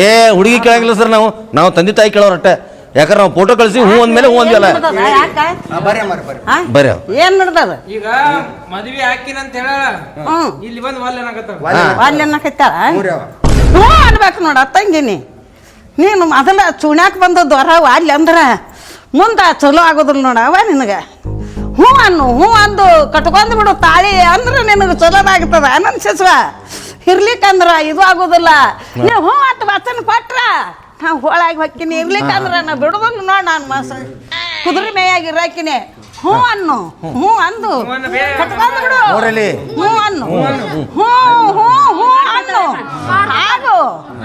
ಏ ಹುಡುಗಿ ಕೇಳಂಗಿಲ್ಲ ಸರ್ ನಾವು. ನಾವು ತಂದೆ ತಾಯಿ ಕೇಳೋರು ಅಟ್ಟೆ ಯಾಕಂದ್ರೆ ನಾವು ಫೋಟೋ ಕಳಿಸಿ ಹೂ ಅಂದ್ಮೇಲೆ ಹೂ ಅಂದಿಲ್ಲ ಯಾಕ? ಬರ್ರಿ ಏನ್ ನಡ್ದದ? ಈಗ ಮದ್ವೆ ಹಾಕಿನ ಅಂತ ಹೇಳ. ಇಲ್ಲಿ ಬಂದು ಅಲ್ಲಿ ಅನ್ನಕತ್ತಾಳ ಹ್ಞೂ ಅನ್ಬೇಕು ನೋಡ ತಂಗಿನಿ ನೀನು ಅದನ್ನ ಚುಣ್ಯಾಕ ಬಂದದ್ದು ಹೊರ ಅಲ್ಲಿ ಅಂದ್ರ ಮುಂದೆ ಚಲೋ ಆಗೋದಿಲ್ಲ ನೋಡ ಅವ ನಿನಗೆ. ಹ್ಞೂ ಅನ್ನು ಹ್ಞೂ ಅಂದು ಕಟ್ಕೊಂಡ್ ಬಿಡು ತಾಳಿ ಅಂದ್ರೆ ನಿನಗೆ ಚಲೋದಾಗ್ತದ ಅನನ್ಸಿಸ್ವ. ಇರ್ಲಿಕ್ಕಂದ್ರ ಇದು ಆಗೋದಿಲ್ಲ. ನೀವು ಹ್ಞೂ ಅಂತ ವಚನ ಕೊಟ್ರ ನಾ ಹೋಳಾಗಿ ಹೊಕ್ಕಿನಿ. ಇರ್ಲಿಕ್ಕಂದ್ರ ನಾ ಬಿಡುದಿಲ್ಲ ನೋಡ್ ನಾನು ಮಾಸ ಕುದುರೆ ಮೇಯಾಗಿ ಇರಾಕಿನಿ. ಹ್ಞೂ ಅನ್ನು. ಹ್ಞೂ ಅಂದು. ಕಟ್ಕೊಂಡ್ ಬಿಡು. ನೋಡಲಿ ಹ್ಞೂ ಅನ್ನು. ಹ್ಞೂ ಹ್ಞೂ ಹ್ಞೂ ಅನ್ನು. ಹಾಗು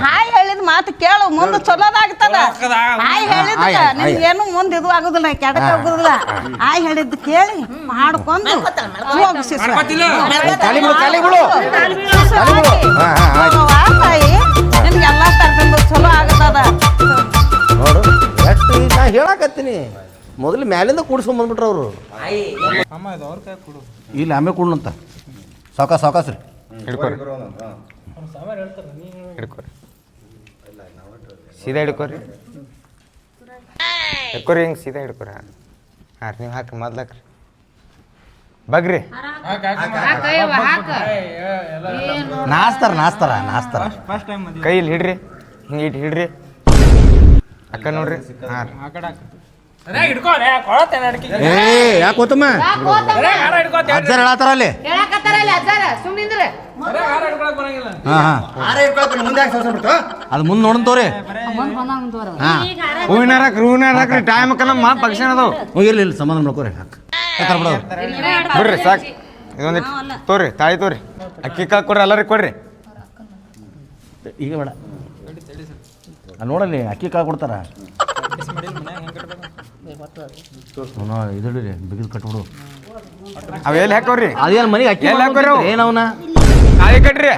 ಹಾಯ್ ಹೇಳಿದ ಮಾತು ಕೇಳು. ಮುಂದೆ ಚಲೋದಾಗ್ತದ. ಹಾಯ್ ಹೇಳಿದ. ನಿನ್ಗೇನು ಮುಂದೆ ಇದು ಆಗುದಿಲ್ಲ ಕೆಡಕ ಆಗುದಿಲ್ಲ ಹಾಯ್ ಹೇಳಿದ್ದು ಕೇಳಿ ಮಾಡ್ಕೊಂಡು ಹೋಗು. ಆಗಿ. ತಾಯಿ ನಿಮ್ಗೆ ಎಲ್ಲ ತರದಿಂದ ಚಲೋ ಆಗತ್ತದ ನೋಡು ಎಷ್ಟು ನಾ ಹೇಳಕತ್ತೀನಿ. ಮೊದಲು ಮ್ಯಾಲಿಂದ ಕೂಡ್ಸ್ಕೊಂಡ್ ಬಂದ್ಬಿಟ್ರು ಅವರು. ಇಲ್ಲ ಇದು ಅವ್ರ ಕೈ ಕೊಡು. ಇಲ್ಲಿ ಆಮೇಲೆ ಕೂಡ್ನಂತ. ಸಾವಕಾಶ ಸಾಕಾಸ್ ರೀ. ಹಿಡ್ಕೊರಿ. ಹಿಡ್ಕೊರಿ. ಸೀದಾ ಹಿಡ್ಕೊರಿ. ಹಿಡ್ಕೊರಿ ಹಿಂಗೆ ಸೀದಾ ಹಿಡ್ಕೊರಿ. ಹಾಂ. ರೀ ನೀವು ಹಾಕಿ ಮೊದ್ಲಾಕ್ರಿ ಬಗ್ರಿ. ನಾಸ್ತಾರ ನಾಸ್ತಾರ ನಾಸ್ತಾರ ಏಯ್, ಏ, ಎಲ್ಲ ನಾಚ್ತಾರ ನಾಚ್ತಾರ ನಾಚ್ತಾರ ಫಸ್ಟ್ ಟೈಮ್ ಮದ್ವಿ. ಕೈ ಇಲ್ಲಿ ಹಿಡ್ರಿ. ಹಿಂಗೆ ಇಟ್ಟು ಹಿಡ್ರಿ. ಅಕ್ಕ ನೋಡ್ರಿ. ಹಾಂ. ಸರಿಯಾಗಿ ಹಿಡ್ಕೋ ಲೇ, ಕೊಳತ್ತೇನೆ ಅಡ್ಕಿ. ಏ ಯಾಕೆ ಗೊತ್ತಮ್ಮ ಸರಿಯಾಗಿ ಹಾರ ಹಿಡ್ಕೋ, ತೇಳ್ರಿ. ಅಜ್ಜರ್ ಹೇಳತ್ತಾರ ಅಲ್ಲಿ? ಹೇಳಕತ್ತಾರಲ್ಲ ಅಜ್ಜಾರ ಸುಮ್ಮನಿಂದ್ರೆ ಸರಿಯಾಗಿ ಹಾರ ಹಿಡ್ಕೊಳಕ್ ಬರಂಗಿಲ್ಲ. ಹಾಂ ಹಾಂ. ಆರ ಇಟ್ಕೊಳ್ತೀನಿ ಮುಂದೆ ಯಾಕೆ ಸಂಸಾರ ಬಿಡ್ತು ಅದು ಮುಂದೆ ತೋರಿ. ಹೂವಿನ ಟೈಮ್ ಪಕ್ಷಿ ಅದಾವ ಇರ್ಲಿ ಇಲ್ಲ ಸಮಾಧಾನ ಮಾಡ್ಕೋರಿ ಹಾಕ್. ಯಾಕಾರ ಬಿಡೋರು. ಬಿಡ್ರಿ ಸಾಕು. ಇದೊಂದು ತೋರಿ ತಾಳಿ ತೋರಿ. ಅಕ್ಕಿ ಕಾಳು ಕೊಡ್ರಿ ಎಲ್ಲರಿಗೆ ಕೊಡ್ರಿ. ಈಗ ಬೇಡ. ನೋಡಲ್ಲಿ ಅಕ್ಕಿ ಕಾಳು ಕೊಡ್ತಾರ. ಇದಿಡ್ರಿ ಬಿಗಿದು ಕಟ್ಬಿಡು. ಅವೆಲ್ಲಿ ಹಾಕೋರಿ ಅದೇನು ಮನೆಗೆ ಅಕ್ಕಿ ಎಲ್ಲಿ ಹಾಕೋರಿ ಅವು? ಏನವನ ತಾಳಿ ಕಟ್ರಿ.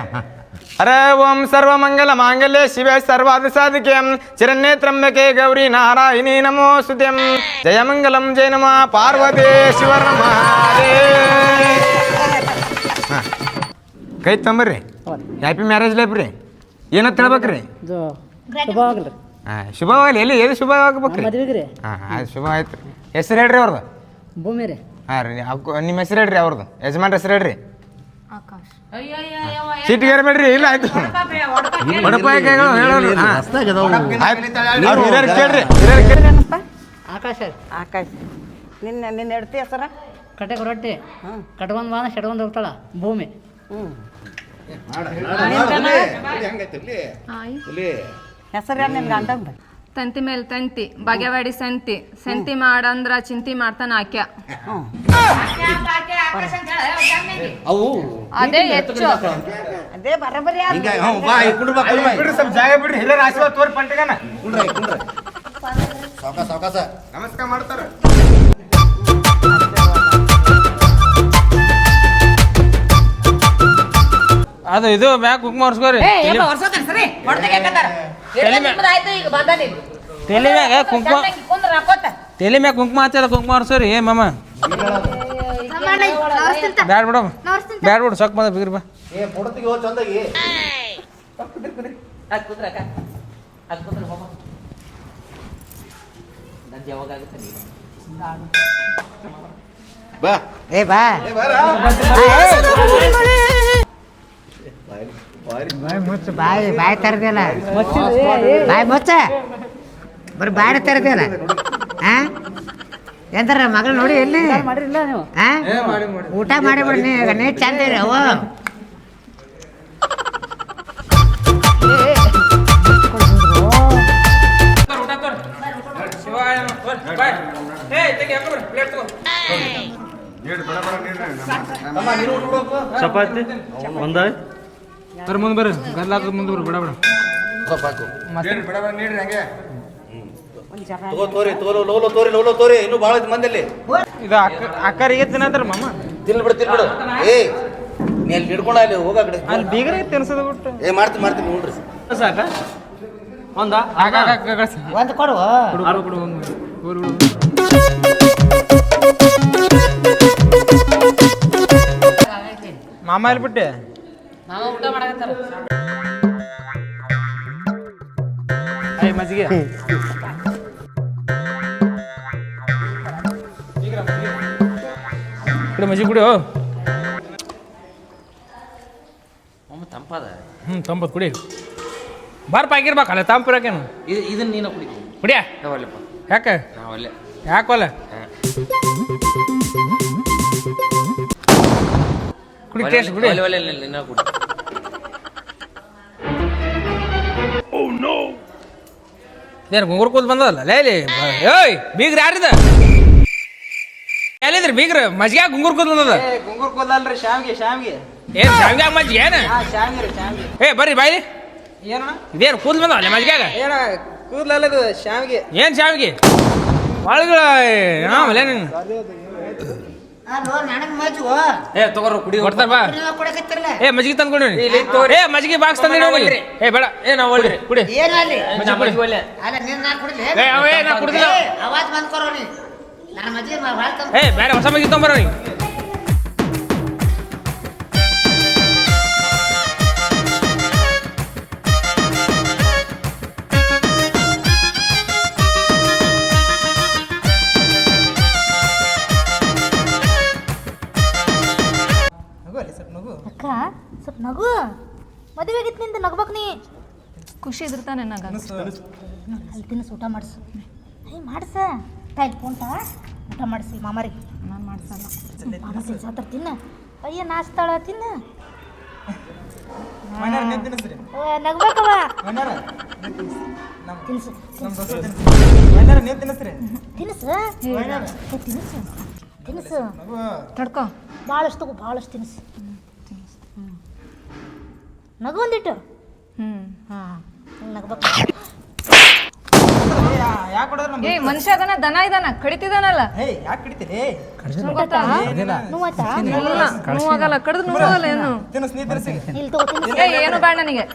ಹರೇ ಓಂ ಸರ್ವ ಮಂಗಲ ಮಾಂಗಲ್ಯ ಶಿವ ಸರ್ವಾದ ಸಾಧಿಕ್ಯಂ ಚಿರನ್ನೇ ತ್ರಂಬಕೆ ಗೌರಿ ನಾರಾಯಣಿ ನಮೋ ಸುತ್ಯಂ ಜಯ ಮಂಗಲಂ ಜಯ ನಮ. ಪಾರ್ವತಿ ಶಿವರ ಕೈ ತಂಬರ್ರಿ ಹ್ಯಾಪಿ ಮ್ಯಾರೇಜ್ ಲೈಫ್ ರೀ ಏನಂತ ಹೇಳ್ಬೇಕ್ರಿ? ಶುಭವಾಗಲ್ರಿ ಹಾಂ ಶುಭವಾಗಲಿ. ಎಲ್ಲಿ ಎಲ್ಲಿ ಶುಭವಾಗ್ಬೇಕ್ರಿ ಮದ್ವೆಗೆ ರೀ. ಹಾಂ ಆಯ್ತು ಶುಭ ಆಯ್ತು ಹೆಸರು ಹೇಳ್ರಿ ಅವ್ರದ್ದು ಭೂಮಿ ರೀ. ಹಾಂ ರೀ ಅವ್ಕು- ನಿಮ್ಮ ಹೆಸರು ಹೇಳ್ರಿ ಅವ್ರದ್ದು ಯಜಮಾನ್ ಹೆಸರು ಹೇಳ್ರಿ. ಚೀಟಿಗೆ ಏರ್ಬೇಡ್ರಿ ಇಲ್ಲ ಆಯ್ತು. ಒಡಪಾಯಿ ಕೈಗಳು ಹೇಳೋರು ಹಾಂ ಅವ್ರು ಹಿರಿಯರು ಕೇಳ್ರಿ ಹಿರಿಯರು ಕೇಳ್ರಿ. ಆಕಾಶ ಆಕಾಶ. ನಿನ್ನ ನಿನ್ನ ಹೆಡ್ತಿ ಹೆಸರ? ಕಟೆಗೆ ರೊಟ್ಟಿ. ಕಟ್ಕೊಂಡ್ ಬಾನ ಶಟ್ಕೊಂಡ್ ಹೋಗ್ತಾಳ. ಭೂಮಿ. ಹೆಸರು ಯಾರು ನಿನ್ನ ಗಂಡಂದ ತಂತಿ ಮೇಲ್ ತಂತಿ ಬಗೆವಾಡಿ ಸಂತಿ. ಸಂತಿ ಮಾಡಂದ್ರ ಚಿಂತಿ ಮಾಡ್ತಾನ ಆಕ್ಯ. ಅವು ಅದೇ ಹೆಚ್ಚು. ಅದೇ ಬರಬರಿ ಹಿಂಗ ಹ್ಞೂ ಬಾ ಈ ಕುಂಡ್ರು ಬಾ ಕುಂಡ್ರು ಬಾ ಬಿಡ್ರಿ ಸ್ವಲ್ಪ ಜಾಗ ಬಿಡ್ರಿ ಹಿರಿಯರ ಆಶೀರ್ವಾದ ತೋರಿ ಪಂಟಗನ. ಕುಂಡ್ರ ಕುಂಡ್ರ ಸಾವಕಾಶ ಸಾವಕಾಶ ನಮಸ್ಕಾರ ಮಾಡ್ತಾರೆ. ಅದು ಇದು ಮ್ಯಾಕ್ ಕುಕ್ ಮಾಡಿಸ್ಕೋರಿ ತಲೆ ಮ್ಯಾಗ ಕುಂಕುಮ ತಲೆ ಮ್ಯಾಗ ಕುಂಕುಮ ಹಚ್ಚದ ಕುಂಕುಮ ಹಚ್ಚೋರಿ ಏ ಮಾಮ ಬ್ಯಾಡ್ ಬಿಡಮ್ಮ ಬ್ಯಾಡ್ ಬಿಡು ಸೊಕ್ಕ ಬಂದ ಬಿಗ್ರಿ ಬಾ ಏ ಫೋಟೋ ತೆಗಿಯೋ ಚಂದಾಗಿ ಬಾ ಏ ಬಾ ಬಾಯಿ ಬಾಯಿ ತೆರೆದಿಲ್ಲ ಬಾಯಿ ಮುಚ್ಚ. ಬರೀ ಬಾಯಿ ತೆರೆದಿಲ್ಲ ಹಾ ಎಂತಾರ ಮಗಳು ನೋಡಿ ಎಲ್ಲಿ? ಊಟ ಮಾಡಿ ಬಿಡ್ರಿ ನೀ ಚಂದ ಇರಿ ಚಪಾತಿ? ಒಂದ ಬರ್ರಿ ಮುಂದೆ ಬರ್ರಿ. ಗದ್ಲಾಕ ಮುಂದೆ ಬರ್ರಿ. ಬಿಡ ಬಿಡ. ತಗೋ ತೋರಿ ತೋರು ಲೋಲೋ ತೋರಿ ಲೋಲೋ ತೋರಿ. ಇನ್ನೂ ಭಾಳ ಮಂದಲ್ಲಿ ಇದು ಅಕ್ಕ ಅಕ್ಕರಿಗೆ ತಿನ್ನತ್ರ ಮಾಮ? ತಿನ್ ಬಿಡು ತಿನ್ ಬಿಡು. ಏ ನೀ ಅಲ್ಲಿ ಹಿಡ್ಕೊಂಡ ಅಲ್ಲಿ ಹೋಗ ಕಡೆ. ಅಲ್ಲಿ ಬೀಗರಿಗೆ ತಿನ್ಸೋದು ಬಿಟ್ಟು ಏ ಮಾಡ್ತೀನಿ ಮಾಡ್ತೀನಿ ನೋಡ್ರಿ ಸಾಕ? ಒಂದ? ಒಂದು ಕೊಡು ಕೊಡು ಕೊಡು ಒಂದು ಕೊಡು, ಕೊಡು. ಮಾಮ ಎಲ್ಲಿ ಬಿಟ್ಟೆ? ನಾವು ಊಟ ಮಾಡಕತ್ತಾರ ಏ ಮಜ್ಜಿಗೆ ಕುಡಿ ಮಜ್ಜಿಗೆ ಕುಡಿ ತಂಪಾದ ಹ್ಞೂ ತಂಪತ್ ಕುಡಿ ಬಾರ್ಪ ಆಗಿರ್ಬೇಕಲ್ಲ ತಂಪಿರಕೇನು ಇದು ಇದನ್ನ ನೀನು ಕುಡಿ ಕುಡಿಯ ನಾವಲ್ಲಪ್ಪ ಯಾಕೆ ನಾವಲ್ಲೇ ಯಾಕೋಲ್ಲ ಕುಡಿ ಟೇಸ್ಟ್ ಕುಡಿ ಒಲೆ ಒಲೆ ನಿನ್ನ ಕುಡಿ ಏನು ಗುಂಗುರು ಕೂದ್ ಬಂದದಲ್ಲ? ಲೇಲಿ ಏಯ್ ಬೀಗ್ರ ಯಾರಿದ? ಎಲ್ಲಿದ್ರಿ ಬೀಗ್ರ? ಮಜ್ಗೆ ಗುಂಗುರ್ ಕೂದ್ ಬಂದದ? ಗುಂಗುರ್ ಕೂದಲ್ರಿ ಶಾಮ್ಗೆ ಶಾಮ್ಗೆ ಏನ್ ಶಾವಿಗೆ ಮಜ್ಗೆ? ಏನ? ಶಾಮ್ಗೆ ರೀ ಶಾಮ್ಗೆ ಏ ಬರ್ರಿ ಬಾಯಿ ಏನಣ್ಣ? ಇದೇನು ಕೂದ್ ಬಂದವಲ್ಲ ಮಜ್ಗ್ಯಾಗ ಏನ ಕೂದಲಲ್ಲ ಇದು ಶಾಮ್ಗೆ ಏನ್ ಶಾಮ್ಗೆ ಒಳಗಡೆ ಆಮೇಲೆ ಏ ತಗೋರು ಕುಡಿ ಕೊಡ್ತಾರ ಬಾ. ಕೊಡಕತ್ತಿರಲ್ಲ? ಏ ಮಜ್ಜಿಗೆ ತಂದು ಕೊಡಿ ಏ ಮಜ್ಜಿಗೆ ಬಾಕ್ಸ್ ಏ ಬೇಡ. ಏ ನಾವು ಒಳ್ಳೆ. ಕುಡಿ ಏನು ಅಲ್ಲಿ? ಮಜ್ಜಿಗೆ ಕುಡಿ. ಅಲ್ಲ ನೀನು ನಾ ಕುಡಿಲಿ ಏ ಅವೇ ನಾ ಕುಡ್ದಿಲ್ಲ. ಅವಾಜ್ ಬಂದ್ ಕೊರೋ ನೀ ನನ್ನ ಮಜ್ಜಿಗೆ ಭಾಳ ತಂದು ಏ ಬೇರೆ ಹೊಸ ಮಜ್ಜಿಗೆ ತೊಂಬರ ಅಕ್ಕ ಸ್ವಲ್ಪ ನಗು. ಮದುವೆ ಆಗಿತ್ತು ನಿಂದ ನಗ್ಬೇಕು ನೀ. ಖುಷಿ ಇದ್ರತಾನೆ ನಂಗೆ ಅಲ್ಲಿ ತಿನ್ನಿಸ್ ಊಟ ಮಾಡಿಸು. ಏಯ್ ಮಾಡಿಸ. ತಾಯಿ ಫೋನ್ ಊಟ ಮಾಡಿಸಿ ಮಾಮಾರಿಗೆ. ನಾನು ಮಾಡಿಸಲ್ಲ. ಮಾಮ ತಿನ್ಸಾತಾರ ತಿನ್ನ. ಅಯ್ಯ ನಾಚ್ತಾಳ ತಿನ್ನ. ನಗ್ಬೇಕವ ಮೈನಾರ ತಿನ್ಸು ತಿನ್ಸು. ತಿನ್ಸು. ತಿನ್ಸು. ಭಾಳಷ್ಟು ತಗೋ ಭಾಳಷ್ಟು ತಿನ್ಸು. ನಗು ಒಂದಿಟ್ಟು. ಹ್ಮ್ ಹಾಂ. ನಗ್ಬೇಕು ಯಾಕೆ ಕೊಡೋದ್ರ ನಮ್ಮ ಏ ಮನುಷ್ಯ ಅದನ್ನ ದನ ಇದಾನ ಕಡಿತಿದಾನಲ್ಲ. ಯಾಕೆ ಕಡ್ದು ನೋವಾಗಲ್ಲ ಏನು? ತಿನ್ನಿಸ್ ನೀ ತಿನ್ನಿಸಿ. ಇಲ್ಲಿ. ತಗೋ ಏ ಏನು ಬೇಡ ನನಗೆ.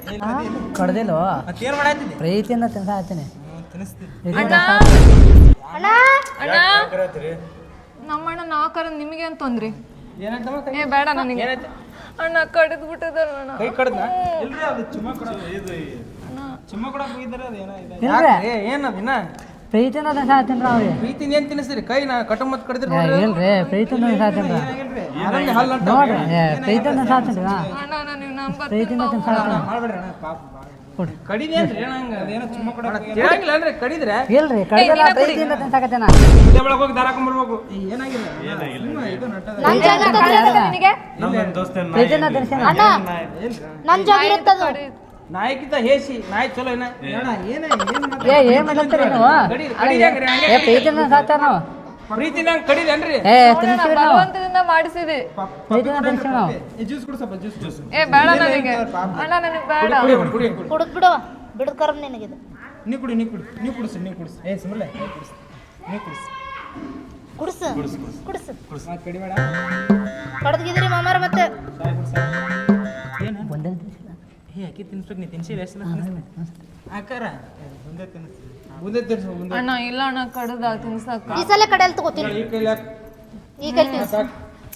ಕಡ್ದಿಲ್ವ? ಮತ್ತೇನು ಮಾಡಾಯ್ತಿದ್ದಿ ಪ್ರೀತಿಯಿಂದ ತಿನ್ಸಾತೀನಿ ತಿನ್ನಿಸ್ತೀನಿ. ಅಣ್ಣ? ಅಣ್ಣ? ಅಣ್ಣ? ನಮ್ಮಣ್ಣ ನಾ ಕರೆದ್ ನಿಮಗೆ ಅಂತ ಅಂದ್ರಿ ಏನಾಯ್ತಮ್ಮ ಏ ಬೇಡ ನನಗೆ. ಅಣ್ಣ ಕಡಿದ್ ಬಿಟ್ಟಿದಾರ ಅಣ್ಣ. ಕೈ ಕಡ್ದ ಇಲ್ರಿ ಅದು ಚುಮ್ಮ ಕೊಡೋದು ಇದು ಚುಮ್ಮ ಕೊಡಕ್ ಹೋಗಿದ್ದಾರೆ ಅದು ಏನೋ ಇದೆ. ಇಲ್ರಿ. ಯಾಕ್ರಿ? ಏನದು ಇನ್ನ? ಪ್ರೀತಿಯಿಂದ ತಿನ್ಸಾತೀನಿ ಅವ್ರಿ. ಪ್ರೀತಿನ ಏನ್ ತಿನ್ನಿಸ್ತೀರಿ? ಕೈ ನಾ ಕಟ ಮತ್ ಕಡಿದ್ರಿ ಇಲ್ರಿ ಪ್ರೀತಿನ ತಿನ್ಸಾತೀನಿ ಏನಾಗಿಲ್ರಿ? ಆರಾಮ್ಗೆ ಹಲ್ಲು ಅಂಟ ನೋಡ್ರಿ ಏ, ಪ್ರೀತಿಯಿಂದ ತಿನ್ಸಾತೀನಿ ಅಣ್ಣ ನಾನು ನಂಬರ್ ಪ್ರೀತಿಯಿಂದ ತಿನ್ಸಾತೀನಿ ಮಾಡ್ಬೇಡ್ರಿ ಅಣ್ಣ ಪಾಪ. ಕೊಡಿ. ಅಂದ್ರೆ ಅಣ್ಣ ಅದೇನೋ ಚುಮ್ಮ ಕೊಡಕ್ ತಿಳಂಗಿಲ್ಲ ಅಲ್ರಿ ಕಡಿದ್ರೆ? ಇಲ್ರಿ ತಿನ್ಸಾಕತ್ತೇನ ಒಳಗೆ ಹೋಗಿ ದಾರ ಹಾಕೊಂಡ್ಬರ್ಬೇಕು ಏನಾಗಿಲ್ಲ? ಏನಾಗಿಲ್ಲ ಇದು ನಟ ನನ್ ಜಾಗ ಇರ್ತದೆ ನಿನಗೆ? ಪ್ರೀತಿಯಿಂದ ತಿನ್ಸೇನ ಅಣ್ಣ ನನ್ ಜಾಗ ಇರುತ್ತದು ನಾಯಿಕಿಂತ ಹೇಸಿ. ನಾಯಿ ಚಲೋ ಏನ ಏನ ಏನ್ ಏ ಏನ್ ಮಾಡತ್ತೀರಿ ನೀವು? ಕಡಿ ಏ ಸಾಕ್ತಾರ ನಾವು. ಪ್ರೀತಿನ ನಂಗೆ ಕಡಿದೇನ್ರಿ ಏ ತಿನ್ಸಿವಿ ನಾವು. ಮಾಡಿಸಿದಿ. ಜ್ಯೂಸ್ ಕುಡು ಜ್ಯೂಸ್ ಜ್ಯೂಸ್. ಏ ಬೇಡ ನನಗೆ. ಅಣ್ಣ ನನಗೆ ಬೇಡ. ಕುಡಿ ಕುಡಿ ಕುಡಿ ಕುಡಿ. ಕುಡಿದ್ ಬಿಡವ ಬಿಡದ್ ಕರಮ್ ನಿನಗಿದು ನೀ ಕುಡಿ ನೀ ಕುಡಿ ನೀ ಕುಡಿಸಿ ನೀ ಕುಡಿಸು. ಏ ಸುಮ್ಮನೆ ನೀ ಕುಡಿಸು ನೀ ಕುಡಿಸು. ಕುಡಿಸು ಕುಡ್ಸು ಆ ಕಡಿ ಬೇಡ. ಕಡ್ದಿದ್ರಿ ಮಾಮಾರ ಮತ್ತೆ. ಏನು ಒಂದೇ ತಿನ್ಸಿಲ್ಲ ಏ ಅಕ್ಕಿ ತಿನ್ಸ್ಬೇಕು ನೀ ತಿನ್ಸಿಲ್ಲ ಎಷ್ಟು ಅಕ್ಕಾರ ಮುಂದೆ ಮುಂದೆ ಅಣ್ಣ ಇಲ್ಲ ಅಣ್ಣ ಕಡದ ತಿನ್ಸಕ್ಕ. ಈ ಸಲ ಕಡೆಯಲ್ಲಿ ತಗೋತೀನಿ. ಈ ಕೈಲಿ ಹಾಕ್. ಈ ಕೈಲಿ ತಿನ್ಸು.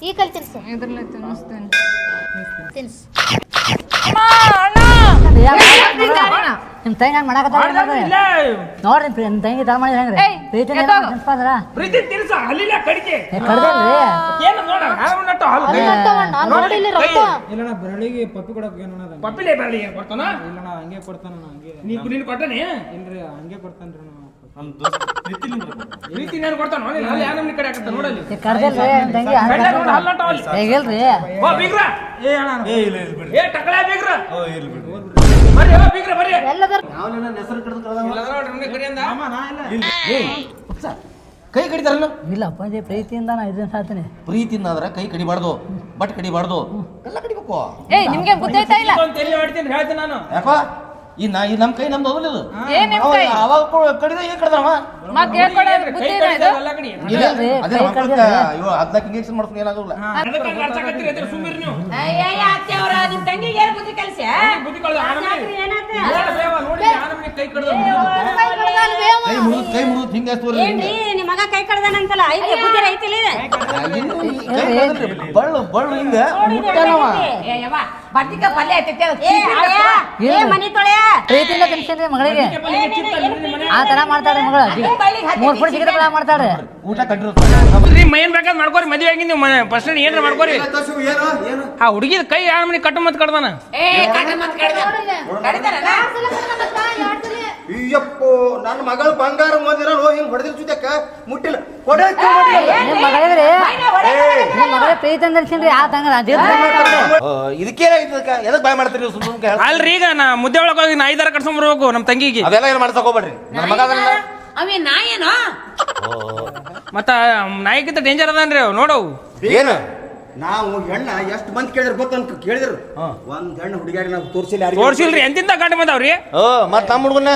ಈ ತಿನ್ಸು. ಇದ್ರಲ್ಲೇ ತಿನ್ನಿಸ್ತೇನೆ. ತಿನ್ಸು. ತಂಗಿ ಹಂಗೆ ಮಾಡಕತ್ತಾರ ಇಲ್ಲ. ನೋಡ್ರಿ ಪ್ರೀ- ನಿಮ್ ತಂಗಿ ತರ ಮಾಡಿದ್ರೆ ಹೆಂಗ್ರಿ? ಏಯ್, ಪ್ರೀತಿಯಿಂದ ಎದ್ದೋಗು. ತಿನ್ಸ್ಬಂದ್ರ ಪ್ರೀತಿ ತಿನ್ಸ ಅಲ್ಲಿಲ್ಲ ಕಡಿಕೆ. ಏ ಏನು ನೋಡ ಹಾವು ನಟ್ಟು ಹಾಲು? ಅಲ್ಲಿ ನಟ್ಟವಣ್ಣ ನೋಡಿ ಇಲ್ಲಿ ರಕ್ತ. ಇಲ್ಲಣ್ಣ ಬೆರಳಿಗೆ ಪಪ್ಪಿ ಕೊಡಕ್ಕೆ ಏನಣ್ಣ ಅದು? ಪಪ್ಪಿಲೆ ಬರಲಿ ಏನು ಕೊಡ್ತಾನ? ಇಲ್ಲಣ್ಣ ಹಂಗೆ ಕೊಡ್ತಾನ ಹಂಗೆ. ನೀ ಕೊಟ್ಟಾನೆ ಇಲ್ರಿ ಹಂಗೆ ಕೊಡ್ತಾನ್ರಿ ನಾವು ಪ್ರೀತಿ ನಾನು ಕೊಡ್ತಾನ? ಅಲ್ಲಿ ಅಲ್ಲಿ ಯಾವ ನಮ್ನಿ ಕಡೆ ಹಾಕತ್ತ ನೋಡಲ್ಲಿ? ಏ ಕಡ್ದಿಲ್ರಿ ನಿಮ್ ತಂಗಿ ಹಂಗ್ ಕಡ್ಲೆ ನೋಡು, ಹಲ್ಲು ನಟ್ಟು ಅಲ್ಲಿ. ಹೇಗಿಲ್ರಿ ಬೀಗ್ರ. ಏ ಅಣ್ಣ ಏ ಬೀಗ್ರ. ಇಲ್ಲ ಕೈ ಕಡಿತಾರಲ್ಲ? ಇಲ್ಲ ಅಪ್ಪಾಜಿ ಪ್ರೀತಿಯಿಂದ ನಾ ಇದನ್ನ ಸಾತೀನಿ ಪ್ರೀತಿಯಿಂದ ಆದ್ರೆ ಕೈ ಕಡಿಬಾರ್ದು ಬಟ್ ಕಡಿಬಾರ್ದು. ಎಲ್ಲ ಕಡಿಬೇಕು. ಏ ನಿಮ್ಗೆ ಬುದ್ಧಿ ಐತಾ ಇಲ್ಲ? ಅಂತ ಎಲ್ಲಿ ಮಾಡ್ತೀನಿ ಹೇಳ್ತೀನಿ ನಾನು. ಯಾಕೋ? ಈ ನಾ ಈ ನಮ್ಮ ಕೈ ನಮ್ದು ಏನ್ ನಿಮ್ ಕೈ. ಅವಾಗ ಕಡಿದ ಏನ್ ಕಡ್ದವ ಮತ್ತೆ ಬುದ್ಧಿ ಇಲ್ಲ ಇದು? ಇಲ್ರಿ ಅದೇ ಇವ ಹದ್ನಾಲ್ಕು ಇಂಜೆಕ್ಷನ್ ಮಾಡ್ಕೊಂಡು ಏನಾಗಲ್ಲ ಅದಕ್ಕೆ ಅರ್ಚಕತ್ತೀರಿ ನೀವು. ನಿಮ್ಮ ತಂಗಿಗೆ ಏನು ಬುದ್ಧಿ ಕಲಿಸಿ ಬುದ್ಧಿ ಕಳ್ದ. ಬೇವ ನೋಡಿ ಕೈ ಕಡ್ದ ಕೈ ಮುಗಿದು ಕೈ ಮುಗಿದು ಹಿಂಗೆ ಹಚ್ತೋರಿ ಏನ್ರಿ ನಿಮ್ಮ ಮಗ ಕೈ ಕಡ್ದಾನಂತಲ್ಲ? ಐತಿ ಬುದ್ಧಿ ಬಳ್ಳು ಬಳ್ಳು ಹಿಂಗೆ. ಮುಟ್ಟನವ. ಬದ್ನಿಕಾಯಿ ಪಲ್ಯ ಐತೈತೆ ಅದು ಏ ಏ ಮನಿ ತೊಳೆಯ ಪ್ರೀತಿಯಿಂದ ತಿನ್ಸೇನ್ರಿ ಮಗಳಿಗೆ. ಆ ಥರ ಮಾಡ್ತಾಳೆ ಮಗಳು. ಮೂರು ಫುಟ್ ಸಿಗದ ಬೆಳ ಮಾಡ್ತಾಳೆ ಊಟ ಕಟ್ಟಿರುತ್ತೆ ರೀ ಮೈನ್ ಬೇಕಾದ್ ಮಾಡ್ಕೋರಿ ಮದ್ವೆ ಆಗಿ ನೀವು ಫಸ್ಟ್ ಏನ್ರ ಮಾಡ್ಕೋರಿ. ಏನು ಏನು ಆ ಹುಡುಗಿದ ಕೈ ಯಾರ ಮನಿ ಕಟ್ಟು ಮತ್ ಕಡ್ದಾನ ಅಯ್ಯಪ್ಪೋ ನನ್ನ ಮಗಳ ಬಂಗಾರ ಓದಿರ ಹಿಂಗ್ ಹೊಡೆದಿರ್ ಜೊತೆಕ ಮುಟ್ಟಿಲ್ಲ. ಹೊಡೆ ನಿಮ್ಮ ಮಗಳಿಗೆ ನಿಮ್ಮ ಮಗಳಿಗೆ ಪ್ರೀತಿಯಿಂದ ತಿನ್ಸೇನ್ರಿ ಆ ತಂಗ ಇದಕ್ಕೆ ಅದಕ್ಕೆ ಎದಕ್ಕೆ ಬಾಯ್ ಮಾಡ್ತೀರಿ ಸುಮ್ಮನೆ ಸುಮ್ಮನೆ ಹೇಳ್- ಅಲ್ರಿ ಈಗ ನಾ ಮುದ್ದೆ ಒಳಗೆ ಹೋಗಿ ನಾ ಐದಾರ ಕಟ್ಕೊಂಡ್ ಬರ್ಬೇಕು ನಮ್ಮ ತಂಗಿಗೆ. ಅದೆಲ್ಲ ಏನು ಮಾಡ್ಸಕ್ ಹೋಗ್ಬೇಡ್ರಿ? ನನ್ನ ಮಗ ಅದನ್ನ ಅವೇ ನಾ ಏನೋ ಮತ್ತ ನಾಯಿಗಿಂತ ಡೇಂಜರ್ ಅದಾನ್ರಿ ಅವ್ ನೋಡವು ಏನು? ನಾವು ಹೆಣ್ಣ ಎಷ್ಟು ಮಂದಿ ಕೇಳಿದ್ರು ಗೊತ್ತ ಅಂತ ಕೇಳಿದ್ರು. ಒಂದ್ ಹೆಣ್ಣು ಹುಡುಗಿಯಾಗಿ ನಾವು ತೋರಿಸಿಲ್ಲ ತೋರಿಸಿಲ್ರಿ ತೋರ್ಸಿಲ್ರಿ ಎಂತಿಂತ ಬಂದವ್ರಿ ಬಂದಾವ್ರಿ? ಓ ಮತ್ತೆ ನಮ್ಮ ಹುಡುಗನ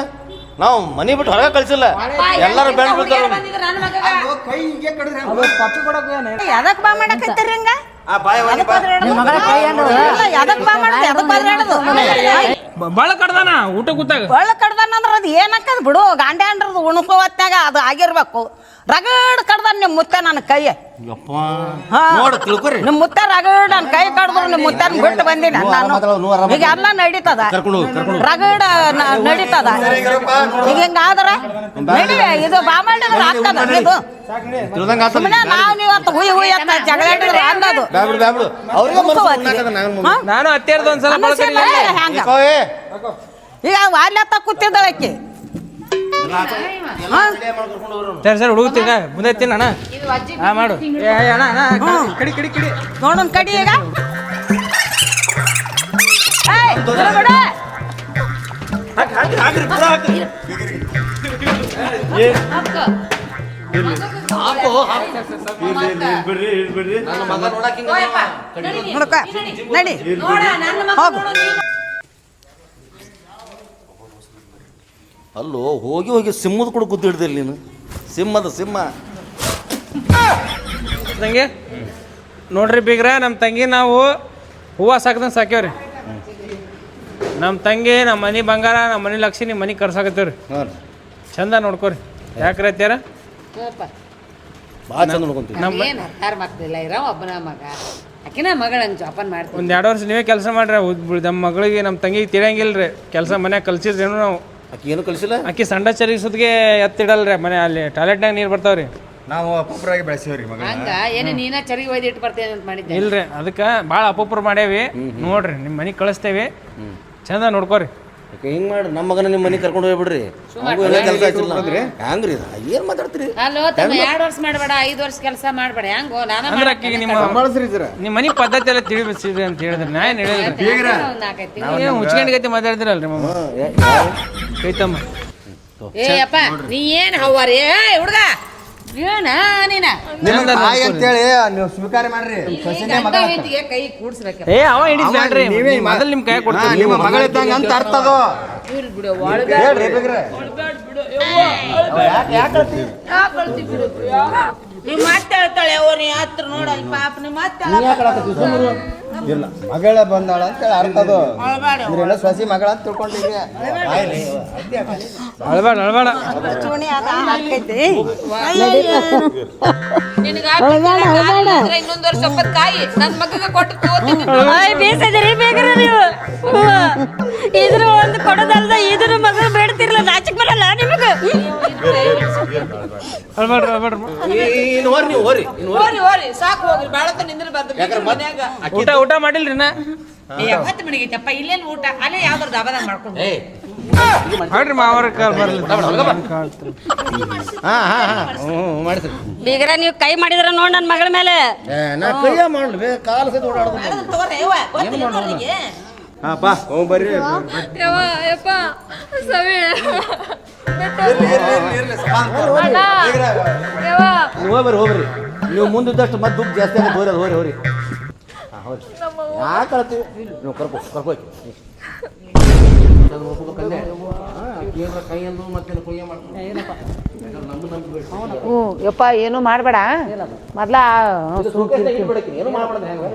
ನಾವು ಮನಿ ಬಿಟ್ಟು ಹೊರಗೆ ಕಳ್ಸಿಲ್ಲ. ಎಲ್ಲರೂ ಬೆಳ್ ಬಿಡ್ತಾರ ಅಲ್ಲೋ, ಕೈ ಹೀಗೆ ಕಡಿದ್ರೆ ಹೆಂಗೋ? ಬಾ ಮಾಡಕತ್ತೀರಿ ಹಂಗ? ಬಾಳ ಕಡ್ದಾನ ಊಟ ಕೂತಾಗ? ಬಳ ಕಡ್ದಾನ ಅಂದ್ರ ಅದು ಏನಕ್ಕದ ಬಿಡು ಗಾಂಡೆ ಉಣ್ಕೋ ಅದು ಆಗಿರ್ಬೇಕು. ರಗಡ್ ಕಡ್ದ ನಿಮ್ಮ ಮುತ್ತ ನನ್ನ ಕೈ. ಯಪ್ಪ. ಹಾ. ನೋಡು ತಿಳ್ಕೊರಿ. ನಿಮ್ಮ ಮುತ್ತೆ ರಗಡ್ ನನ್ನ ಕೈ ಕಡ್ದ್ರು ನಿಮ್ಮ ಮುತ್ತನ್ ಬಿಟ್ಟು ಬಂದಿನಿ ನಾನು. ಈಗ ಎಲ್ಲ ನಡೀತದ. ರಗಡ ನಡೀತದ. ಈಗ ಹಿಂಗಾದ್ರ ನಡಿ ಇದು ಬಾಮಣ್ಣ ಆಗ್ತದ ಇದು. ಸುಮ್ಮನೆ ನಾವು ನೀವು ಅಂತ ಹುಯ್ ಹುಯ್ ಜಗಳ ಅಂದದು. ನಾನು ಹತ್ತೇರ್ದು ಒಂದ್ಸಲ ಈಗ ವಾಲ್ಯತ್ತ ಕೂತಿದ್ದಳಕ್ಕೆ? ಸರಿ ಸರಿ ಹುಡುಗ ಮುಂದೆ ತಿನ್ನ ಅಣ್ಣ. ಹಾ ಮಾಡು. ಏ ಅಣ್ಣ ಅಣ್ಣ ಕಡಿ ಕಡಿ ಕಡಿ. ನೋಡೋಣ ಕಡಿ ಈಗ. ಏಯ್, ಬಿಡು, ಬಿಡು. ನನ್ನ ಮಗ ನೋಡಕ್ಕೆ ಹಿಂಗೆ ನೋಡ್ಕ ನಡಿ. ಹೋಗು. ಅಲ್ಲೋ ಹೋಗಿ ಹೋಗಿ ಸಿಂಹದ ಕೂಡ ಕೂತಿಡ್ದಿಲ್ಲ ನೀನು? ಸಿಂಹದ ಸಿಂಹ. ತಂಗಿ ನೋಡ್ರಿ ಬೀಗ್ರ ನಮ್ಮ ತಂಗಿ ನಾವು ಹೂವು ಸಾಕ್ದಂಗೆ ಸಾಕ್ಯವ್ರಿ. ನಮ್ಮ ತಂಗಿ ನಮ್ಮ ಮನೆ ಬಂಗಾರ ನಮ್ಮ ಮನೆ ಲಕ್ಷ್ಮಿ ಮನೆ ಕರ್ಸಾಕತ್ತೀವ್ರಿ. ಹಾಂ. ಚಂದ ನೋಡ್ಕೋರಿ. ಯಾಕ್ರಿ ಅತ್ಯಾರ ಭಾಳ ಚಂದ ನೋಡ್ಕೊಂತೀವಿ. ನಮ್ಮ ಏನು ಹತ್ತಾರು ಮಕ್ಕಳಿಲ್ಲ ಇರೋ ಒಬ್ಬನ ಮಗ. ಆಕಿನ ಮಗಳನ್ನ ಜೋಪಾನ ಮಾಡ್ತೀವಿ. ಒಂದು ಎರಡು ವರ್ಷ ನೀವೇ ಕೆಲಸ ಮಾಡ್ರಿ ನಮ್ಮ ಮಗಳಿಗೆ ನಮ್ಮ ತಂಗಿಗೆ ತಿಳಿಯಂಗಿಲ್ರಿ. ಕೆಲಸ ಮನ್ಯಾಗ ಕಲ್ಸಿದ್ರೇನು ನಾವು. ಆಕಿ ಏನು ಕಳಿಸಿಲ್ಲ? ಆಕಿ ಸಂಡ ಚರಿಸೋದ್ಗೆ ಎತ್ತಿಡಲ್ರಿ ಮನೆ ಅಲ್ಲಿ. ಟಾಯ್ಲೆಟ್ನಾಗ ನೀರು ಬರ್ತಾವ್ರಿ. ನಾವು ಅಪ್ಪರಾಗಿ ಬೆಳೆಸಿವ್ರಿ ಮಗ ಹಂಗ? ಏನು ನೀನ ಚರಿಗೆ ಒಯ್ದು ಇಟ್ಟು ಬರ್ತೇನೆ ಅಂತ ಮಾಡಿದ್ದೆ. ಇಲ್ರಿ ಅದಕ್ಕೆ ಭಾಳ ಅಪೋಪ್ರ ಮಾಡೇವಿ ನೋಡ್ರಿ ನಿಮ್ಮ ಮನೆಗೆ ಕಳಿಸ್ತೇವಿ. ಚಂದ ನೋಡ್ಕೋರಿ. ಆಕೆ ಹಿಂಗೆ ಮಾಡಿ ನಮ್ಮ ಮಗನ ನಿಮ್ಮ ಮನೆಗೆ ಕರ್ಕೊಂಡು ಹೋಗ್ಬಿಡ್ರಿ. ನಮಗೂ ಎಲ್ಲ ಕೆಲಸ ಆಯ್ತಿಲ್ಲ. ಹ್ಯಾಂಗ್ರಿ ಏನು ಮಾತಾಡ್ತೀರಿ? ಅಲ್ಲೋ ತಮ್ಮ ಎರಡು ವರ್ಷ ಮಾಡಬೇಡ ಐದು ವರ್ಷ ಕೆಲಸ ಮಾಡಬೇಡ ಹೆಂಗೋ ನಾನು ಅಂದ್ರೆ ಆಕಿಗೆ ನಿಮ್ಮ ನಿಮ್ಮ ಮನೆ ಪದ್ಧತಿ ಎಲ್ಲ ತಿಳಿಬಿಸಿದ್ರಿ ಅಂತ ಹೇಳಿದ್ರೆ ನಾ ಏನು ಹೇಳಿದ್ರಿ ನಾಲ್ಕೈತಿ ಏನು ಮುಚ್ಕೊಂಡಿಗೈತಿ ಮಾತಾಡ್ತಿರಲ್ರಿ ಮಮ್ಮ ಕೈತಮ್ಮ ಏ ಅಪ್ಪ ನೀ ಏನ್ ಹವ್ವಾರಿ? ಏ ಹುಡುಗ! ನೀನ ನಿಮ್ಗೆ ತಾಯಿ ಅಂತೇಳಿ ನೀವು ಸ್ವೀಕಾರ ಮಾಡ್ರಿ. ಸೊಸೆನೇ ಮಗ ಕೈ ಕೂಡ್ಸ್ಬೇಕು ಏ ಅವ ಹಿಡಿದ್ರಿ ನೀವೇ ಮೊದಲು ನಿಮ್ಮ ಕೈ ಕೊಡ್ತೀನಿ ನಿಮ್ಮ ಮಗಳಿದ್ದಂಗ ಅಂತ ಅರ್ಥ ಅದು. ನಿಮ್ಮ ಹೇಳ್ತಾಳೆ ಅವ್ರು ಹತ್ರ ನೋಡಲ್ಲ ಪಾಪ ನಿಮ್ಮ ಮತ್ತೆ ಇಲ್ಲ. ಮಗಳ ಬಂದಾಳ ಅಂತ ಅರ್ಥ ಅದು. ಸಸಿ ಸೊಸಿ ಮಗಳ ಅಂತ ತಿಳ್ಕೊಂಡಿದ್ರಿ ಆಯ್ಲಿ. ಅಳ್ಬೇಡ ಅಳ್ಬೇಡ. ಚೂಣಿ ಅದ ಹಾಕೈತಿ ನಿನಗ ವರ್ಷ ಒಪ್ಪತ್ ಕಾಯಿ. ನನ್ ಮಗಗ ಕೊಟ್ಟು ತೋರ್ತೀನಿ ಬೇಸದಿರಿ ಬೇಕ್ರ ನೀವು. ಇದ್ರ ಒಂದು ಕೊಡೋದಲ್ದ ಇದ್ರ ಮಗಳು ಬೇಡ್ತಿರ್ಲ ನಾಚಿಕ್ ಬರಲ್ಲ ನಿಮಗ. ಅಳ್ಬೇಡ್ರಿ ಅಳ್ಬೇಡ್ರಿ ಇನ್ನು ಹೋರಿ ನೀವು ಹೋರಿ ಇನ್ನು ಹೋರಿ. ಹೋರಿ ಹೋರಿ ಸಾಕು ಹೋಗ್ರಿ. ಬಾಳತ್ತ ನಿಂದ್ರ ಬರ್ದ ಮನ್ಯಾಗ. ಊಟ ಊಟ ಮಾಡಿಲ್ರಿ ನಾ ಯಾವತ್ತು ಮನೆಗೈತಪ್ಪ ಇಲ್ಲೇನು ಊಟ? ಅಲ್ಲೇ ಯಾವ್ದಾರು ದಬದ ಮಾಡ್ಕೊಂಡು ಏ ಮಾಡ್ರಿ ಮಾವರ ಕಾಲ್ ಬರ್ಲಿ. ಹಾಂ ಹಾಂ ಹಾಂ. ಹ್ಞೂ ಹ್ಞೂ ಮಾಡಿಸ್ರಿ. ಬೀಗ್ರ ನೀವು ಕೈ ಮಾಡಿದ್ರ ನೋಡ್ ನನ್ನ ಮಗಳ ಮೇಲೆ. ಏ ನಾ ಕೈಯ ಮಾಡ್ಲಿ ಕಾಲು ಸಹಿತ ಓಡಾಡೋದು ಹಾಪ ಹೋಗ್ ಬರ್ರಿ. ಯವ್ವ ಯಪ್ಪ ಸವಿ. ಯವ್ವ ನೀವು ಹೋಗ್ಬರ್ರಿ ಹೋಗ್ಬರ್ರಿ ನೀವು ಮುಂದಿದ್ದಷ್ಟು ಮತ್ತೆ ದುಡ್ಡು ಜಾಸ್ತಿ ಆಗುತ್ತೆ ಹೋರಿ ಅದು ಹೋರಿ ಹೋರಿ ಹಾಂ ಹೋರಿ ಯಾಕೆ ಅಳ್ತೀವಿ ನೀವು ಕರ್ಕೊ ಕರ್ಕೊ ಕೈ ಅಂದು ಮತ್ತೆ ಕುಯ್ಯ ಮಾಡ್ಕೊಂಡು ಯಪ್ಪ ಏನು ಮಾಡಬೇಡ. ಮೊದ್ಲ ಏನು ಮಾಡ್ಬೇಡ ಹೆಂಗೆ?